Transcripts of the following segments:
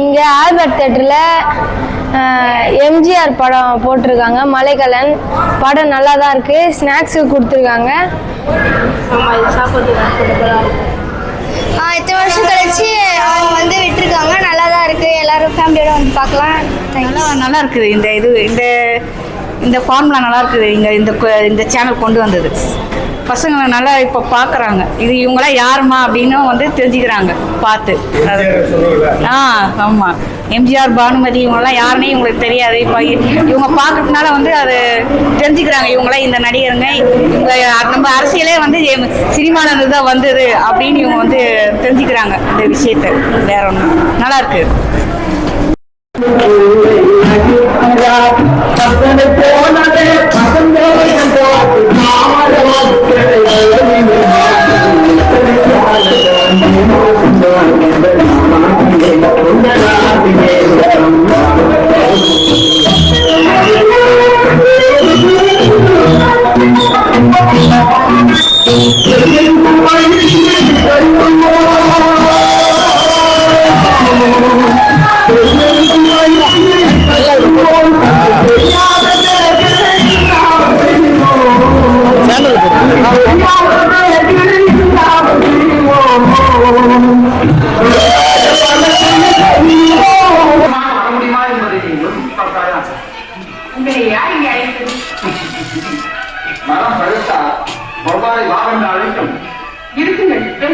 இங்கே ஆல்பர்ட் தேட்டரில் எம்ஜிஆர் படம் போட்டிருக்காங்க மலைக்கலன். படம் நல்லா தான் இருக்குது ஸ்நாக்ஸு கொடுத்துருக்காங்க இத்தனை வருஷம் கழிச்சு அவங்க வந்து விட்டுருக்காங்க. நல்லா தான் இருக்கு. எல்லாரும் ஃபேமிலியோட வந்து பார்க்கலாம். நல்லா நல்லா இருக்குது. இந்த இது இந்த இந்த ஃபார்முலா நல்லா இருக்குது. இங்கே இந்த இந்த சேனல் கொண்டு வந்தது. பசங்க நல்லா இப்போ பார்க்குறாங்க இது இவங்களாம் யாருமா அப்படின்னு வந்து தெரிஞ்சுக்கிறாங்க. பார்த்து. அது ஆ ஆமாம் எம்ஜிஆர் பானுமதி இவங்கெல்லாம் யாருன்னே இவங்களுக்கு தெரியாது. இப்போ இவங்க பார்க்கறதுனால வந்து அது தெரிஞ்சுக்கிறாங்க. இவங்களாம் இந்த நடிகருங்க. இவங்க நம்ம அரசியலே வந்து சினிமாவில் இருந்து தான் வந்தது அப்படின்னு இவங்க வந்து தெரிஞ்சுக்கிறாங்க. இந்த விஷயத்தை. வேற ஒன்று நல்லா இருக்கு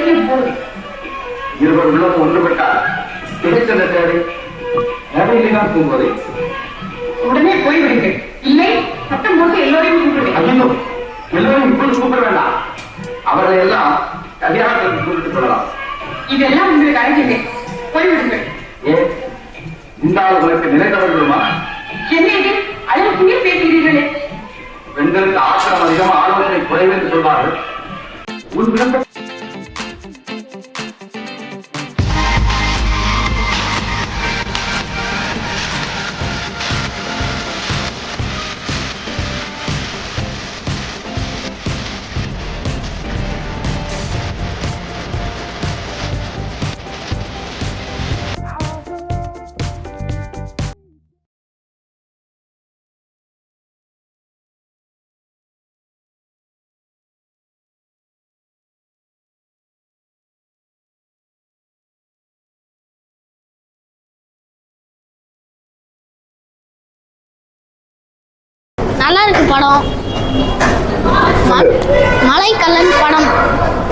பேசும் போது இருவர் உள்ளது ஒன்றுபட்டால் திகைச்சென்ற தேவை தேவையில்லைதான் தூங்குவதை உடனே போய்விடுங்கள். இல்லை சட்டம் போட்டு எல்லோரையும் கூப்பிடுவேன். ஐயோ எல்லோரும் இப்பொழுது கூப்பிட வேண்டாம். அவர்களை எல்லாம் கல்யாணத்திற்கு கூப்பிட்டுக் கொள்ளலாம் இதெல்லாம் உங்களுக்கு அழகில்லை போய்விடுங்கள். ஏன்? இந்த ஆள் உனக்கு நினைத்தவர்களுமா என்ன இது? அழகுமே பேசுகிறீர்களே. பெண்களுக்கு ஆசிரம் அதிகம் ஆலோசனை குறைவு என்று சொல்வார்கள். உன் விருப்பம் நல்லா இருக்கு படம் மலைக்கல்லன் படம்.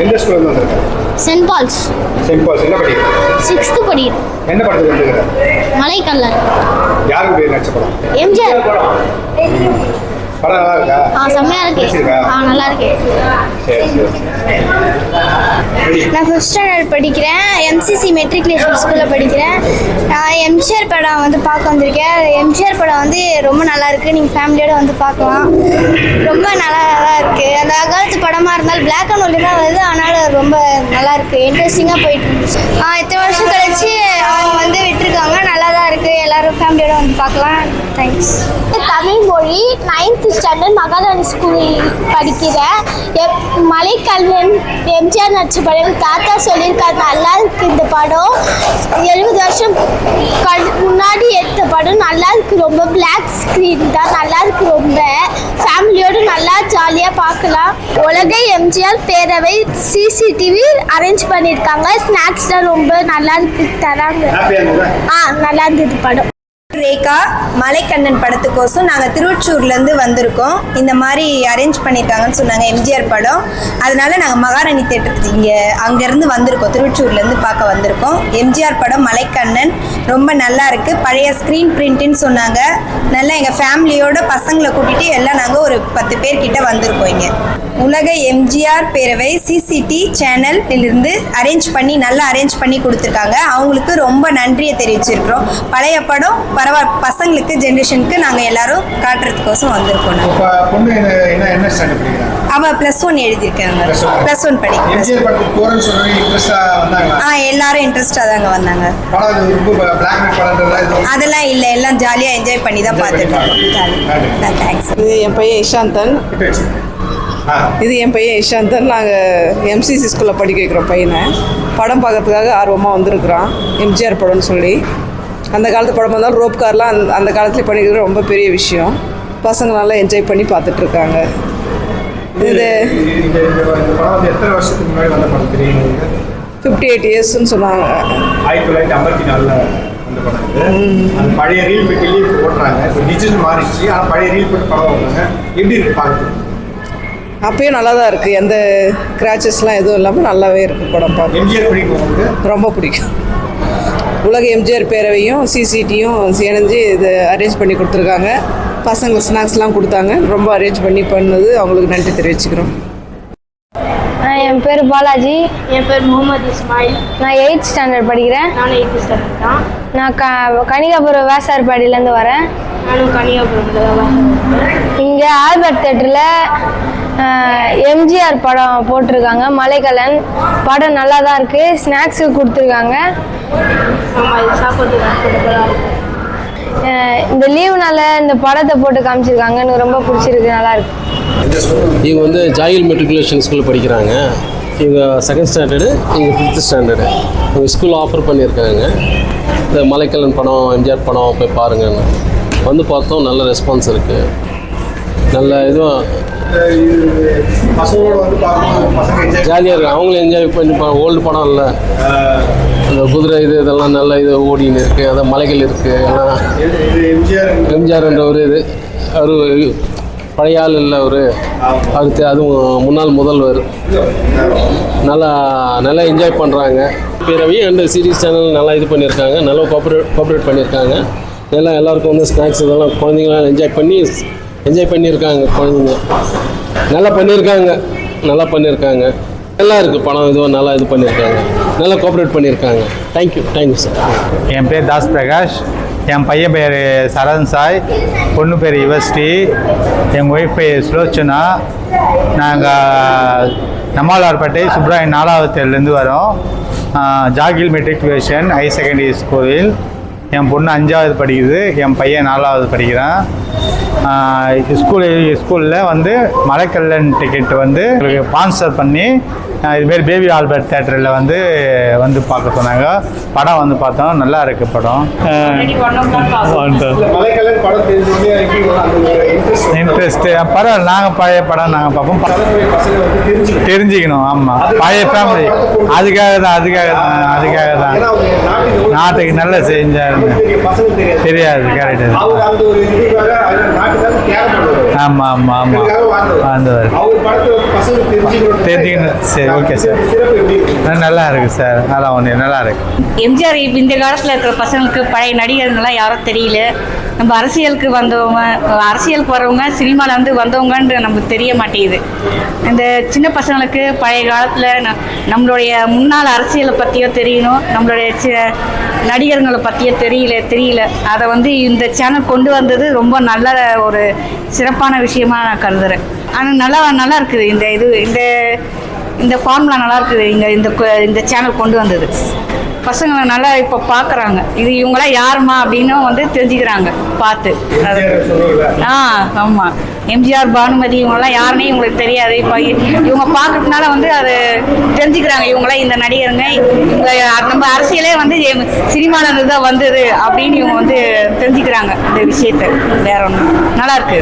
எந்த ஸ்கூல்ல இருந்து சென்ட் பால்ஸ். Send balls. என்ன படிக்கிற? சிக்ஸ்த்து படிக்கிறேன். என்ன படத்துக்கு வந்துருக்கிற மலைக்கல்லன். யாருக்கு பேர் நடிச்ச படம்? எம்ஜிஆர் படம். நல்லா இருக்கா ஆ செம்மையா இருக்கு? ஆ நல்லா இருக்கு. சரி சரி. சரி நான் ஃபிஃப்த் ஸ்டாண்டர்ட் படிக்கிறேன். எம்சிசி மெட்ரிகுலேஷன் ஸ்கூலில் படிக்கிறேன். நான் எம்ஜிஆர் படம் வந்து பார்க்க வந்திருக்கேன். எம்ஜிஆர் படம் வந்து ரொம்ப நல்லா இருக்கு. நீங்கள் ஃபேமிலியோட வந்து பார்க்கலாம். ரொம்ப நல்லா தான் இருக்கு. அந்த காலத்து படமாக இருந்தாலும் பிளாக் அண்ட் ஒயிட் தான் வருது. ஆனாலும் ரொம்ப நல்லா இருக்கு. இன்ட்ரெஸ்டிங்காக போயிட்டு இருந்துச்சு. இத்தனை வருஷம் கழிச்சு அவங்க வந்து விட்டுருக்காங்க நல்லா தான் இருக்கு எல்லாரும் ஃபேமிலியோட வந்து பார்க்கலாம். தேங்க்ஸ் தமிழ் மொழி. நைன்த் ஸ்டாண்டர்ட் மகாதானி ஸ்கூல் படிக்கிறேன் எப் மலைக்கல்வன் எம்ஜிஆர் நடிச்ச படம். தாத்தா சொல்லியிருக்காரு நல்லா இருக்கு இந்த படம். எழுபது வருஷம் முன்னாடி எடுத்த படம் நல்லா இருக்கு. ரொம்ப பிளாக் ஸ்க்ரீன் தான். நல்லா இருக்கு ரொம்ப. ஃபேமிலியோடு நல்லா ஜாலியாக பார்க்கலாம். உலக எம்ஜிஆர் பேரவை சிசிடிவி அரேஞ்ச் பண்ணியிருக்காங்க. ஸ்நாக்ஸ்லாம் ரொம்ப நல்லா இருக்கு தராங்க. ஆ நல்லா இருந்தது படம். ரேகா மலைக்கண்ணன் படத்துக்கோசம் நாங்கள் திருவச்சூர்லேருந்து வந்திருக்கோம். இந்த மாதிரி அரேஞ்ச் பண்ணியிருக்காங்கன்னு சொன்னாங்க எம்ஜிஆர் படம். அதனால நாங்கள் மகாராணி தேட்டருக்கு இங்கே அங்கேருந்து வந்திருக்கோம். திருவச்சூர்லேருந்து பார்க்க வந்திருக்கோம். எம்ஜிஆர் படம் மலைக்கண்ணன் ரொம்ப நல்லா இருக்குது பழைய ஸ்க்ரீன் பிரிண்ட்டுன்னு சொன்னாங்க. நல்லா எங்கள் ஃபேமிலியோட பசங்களை கூட்டிகிட்டு எல்லாம் நாங்கள் ஒரு பத்து பேர்கிட்ட வந்திருக்கோம் இங்கே. உலக எம்ஜிஆர் பேரவை சிசிடி சேனலிலிருந்து அரேஞ்ச் பண்ணி நல்லா அரேஞ்ச் பண்ணி கொடுத்துருக்காங்க. அவங்களுக்கு ரொம்ப நன்றியை தெரிவிச்சிருக்கிறோம். பழைய படம் பரவாயில்ல பசங்களுக்கு ஜென்ரேஷனுக்கு நாங்கள் எல்லாரும் காட்டுறதுக்கோசம் வந்திருக்கோம் அவள் ப்ளஸ் ஒன் எழுதியிருக்காங்க. ப்ளஸ் ஒன் வந்தாங்களா? ஆ எல்லாரும் இன்ட்ரெஸ்டாக தாங்க வந்தாங்க. அதெல்லாம் இல்லை எல்லாம் ஜாலியாக என்ஜாய் பண்ணி தான் ஜாலி தேங்க்ஸ் இது என் பையன் இஷாந்தன். இது என் பையன் இஷாந்தன் நாங்கள் எம்சிசி ஸ்கூலில் படிக்க வைக்கிறோம் பையனை. படம் பார்க்கறதுக்காக ஆர்வமாக வந்திருக்கிறான். எம்ஜிஆர் படம்னு சொல்லி. அந்த காலத்து படம் இருந்தாலும் ரோப் கார்லாம் அந்த அந்த காலத்துல பண்ணிக்கிறது ரொம்ப பெரிய விஷயம். பசங்க நல்லா என்ஜாய் பண்ணி பார்த்துட்ருக்காங்க. இது? ஃபிஃப்டி எயிட் இயர்ஸ்னு சொன்னாங்க. ஆயிரத்தி தொள்ளாயிரத்தி ஐம்பத்தி நாலில் வந்த படம் அந்த பழைய ரீல் பெட்டிலேயே இப்போ ஓட்டுறாங்க இப்போ டிஜிட்டல் மாறிடுச்சு. ஆனால் பழைய ரீல் பெட்டி படம் ஓட்டுறாங்க எப்படி இருக்கு பார்க்குறது அப்பயும் நல்லா தான் இருக்குது எந்த கிராச்சஸ்லாம் எதுவும் இல்லாமல் நல்லாவே இருக்குது படம் பார்க்க. எம்ஜிஆர் பிடிக்கும் உங்களுக்கு? ரொம்ப பிடிக்கும். உலக எம்ஜிஆர் பேரவையும் சிசிடியும் இணைஞ்சு இது அரேஞ்ச் பண்ணி கொடுத்துருக்காங்க. பசங்களுக்கு ஸ்நாக்ஸ்லாம் கொடுத்தாங்க. ரொம்ப அரேஞ்ச் பண்ணி பண்ணது. அவங்களுக்கு நன்றி தெரிவிச்சுக்கிறோம். என் பேர் பாலாஜி. என் பேர் முகமது இஸ்மாயில். நான் எயித் ஸ்டாண்டர்ட் படிக்கிறேன். நானும் எயித்து ஸ்டாண்டர்ட் தான். நான் க கனிகாபுரம் வேசார்பாடியிலேருந்து வரேன். நானும் தான் இங்கே ஆல்பர்ட் தேட்டரில் எம்ஜிஆர் படம் போட்டிருக்காங்க. மலைக்கலன் படம் நல்லா தான் இருக்குது ஸ்நாக்ஸு கொடுத்துருக்காங்க இந்த லீவுனால இந்த படத்தை போட்டு காமிச்சிருக்காங்க எனக்கு ரொம்ப பிடிச்சிருக்கு. நல்லா இருக்கு. இவங்க வந்து ஜாயில் மெட்ரிகுலேஷன் ஸ்கூலில் படிக்கிறாங்க. இவங்க செகண்ட் ஸ்டாண்டர்டு இவங்க ஃபிஃப்த் ஸ்டாண்டர்டு இவங்க ஸ்கூல் ஆஃபர் பண்ணியிருக்காங்க. இந்த மலைக்கல்லன் படம் எம்ஜிஆர் படம் போய் பாருங்கன்னு. வந்து பார்த்தோம் நல்ல ரெஸ்பான்ஸ் இருக்குது நல்ல இதுவும் பசங்களோட வந்து பார்க்கும்போது பசங்க என்ஜாய் ஜாலியாக இருக்குது அவங்களும் என்ஜாய் பண்ணி ஓல்டு படம் இல்லை. அந்த குதிரை இது இதெல்லாம் நல்ல இது ஓடின்னு இருக்குது அதான் மலைகள் இருக்குது எல்லாம் எம்ஜிஆர்ன்ற ஒரு இது. அவர் பழைய ஆள் இல்லை அவர். அடுத்து அதுவும் முன்னாள் முதல்வர். நல்லா நல்லா என்ஜாய் பண்ணுறாங்க பிறவி அண்ட் சீரிஸ் சேனல் நல்லா இது பண்ணியிருக்காங்க நல்லா கோஆப்ரேட் கோஆப்ரேட் பண்ணியிருக்காங்க எல்லாம் எல்லாருக்கும் வந்து ஸ்நாக்ஸ் இதெல்லாம் குழந்தைங்களாம் என்ஜாய் பண்ணி என்ஜாய் பண்ணியிருக்காங்க குழந்தைங்க. நல்லா பண்ணியிருக்காங்க நல்லா பண்ணியிருக்காங்க நல்லா இருக்குது படம் இதுவும் நல்லா இது பண்ணியிருக்காங்க நல்லா கோஆப்ரேட் பண்ணியிருக்காங்க தேங்க்யூ தேங்க்யூ சார் என் பேர் தாஸ் பிரகாஷ். என் பையன் பேர் சரண் சாய். பொண்ணு பேர் யுவஸ்ரீ. எங்கள் ஒய்ஃப் பேர் சுலோச்சனா. நாங்கள் நம்மாழ்வார்பேட்டை சுப்ராயன் நாலாவது தெருலேருந்து வரோம். ஜாகில் மெட்ரிகுலேஷன் ஹையர் செகண்டரி ஸ்கூலில் என் பொண்ணு அஞ்சாவது படிக்குது. என் பையன் நாலாவது படிக்கிறான். ஸ்கூல் ஸ்கூலில் வந்து மலைக்கல்லன் டிக்கெட் வந்து ஸ்பான்சர் பண்ணி இதுமாரி பேபி ஆல்பர்ட் தேட்டரில் வந்து வந்து பார்க்க சொன்னாங்க. படம் வந்து பார்த்தோம். நல்லா இருக்கு படம். இன்ட்ரெஸ்ட் இன்ட்ரெஸ்ட் படம் நாங்கள் பழைய படம் நாங்கள் பார்ப்போம். தெரிஞ்சுக்கணும். ஆமாம் பழைய ஃபேமிலி அதுக்காக தான் அதுக்காக தான் அதுக்காக தான். நாட்டுக்கு நல்ல பசங்களுக்கு தெரியாது. தெரியாது கரெக்டு ஆமாம் ஆமாம் ஆமாம் வாழ்ந்தவர் தெரிஞ்சுக்கணும். சரி. சிறப்பு எப்படி இருக்கு? நல்லா இருக்கு சார். நல்லா ஒன்று நல்லா இருக்கு. எம்ஜிஆர் இப்ப இந்த காலத்தில் இருக்கிற பசங்களுக்கு பழைய நடிகர்கள்லாம் யாரும் தெரியல. நம்ம அரசியலுக்கு வந்தவங்க அரசியலுக்கு வரவங்க சினிமாவில் வந்து வந்தவங்கன்ற நமக்கு தெரிய மாட்டேங்குது. இந்த சின்ன பசங்களுக்கு பழைய காலத்தில் நம்மளுடைய முன்னாள் அரசியலை பற்றியோ தெரியணும் நம்மளுடைய சி- நடிகர்களை பற்றியோ தெரியல தெரியல. அதை வந்து இந்த சேனல் கொண்டு வந்தது ரொம்ப நல்ல ஒரு சிறப்பான விஷயமா நான் கருதுறேன். ஆனால் நல்லா நல்லா இருக்குது. இந்த இது இந்த இந்த ஃபார்முலா நல்லா இருக்குது. இங்கே இந்த இந்த சேனல் கொண்டு வந்தது. பசங்க நல்லா இப்போ பார்க்குறாங்க இது இவங்களாம் யாருமா அப்படின்னும் வந்து தெரிஞ்சுக்கிறாங்க பார்த்து. ஆ ஆமாம் எம்ஜிஆர் பானுமதி இவங்கெல்லாம் யாருன்னே இவங்களுக்கு தெரியாது. இப்போ இவங்க பார்க்கறதுனால வந்து அது தெரிஞ்சுக்கிறாங்க. இவங்களாம் இந்த நடிகருங்க. இவங்க நம்ம அரசியலே வந்து சினிமாவில் இருந்து தான் வந்தது அப்படின்னு இவங்க வந்து தெரிஞ்சுக்கிறாங்க. இந்த விஷயத்தை. வேற ஒன்று நல்லா இருக்கு.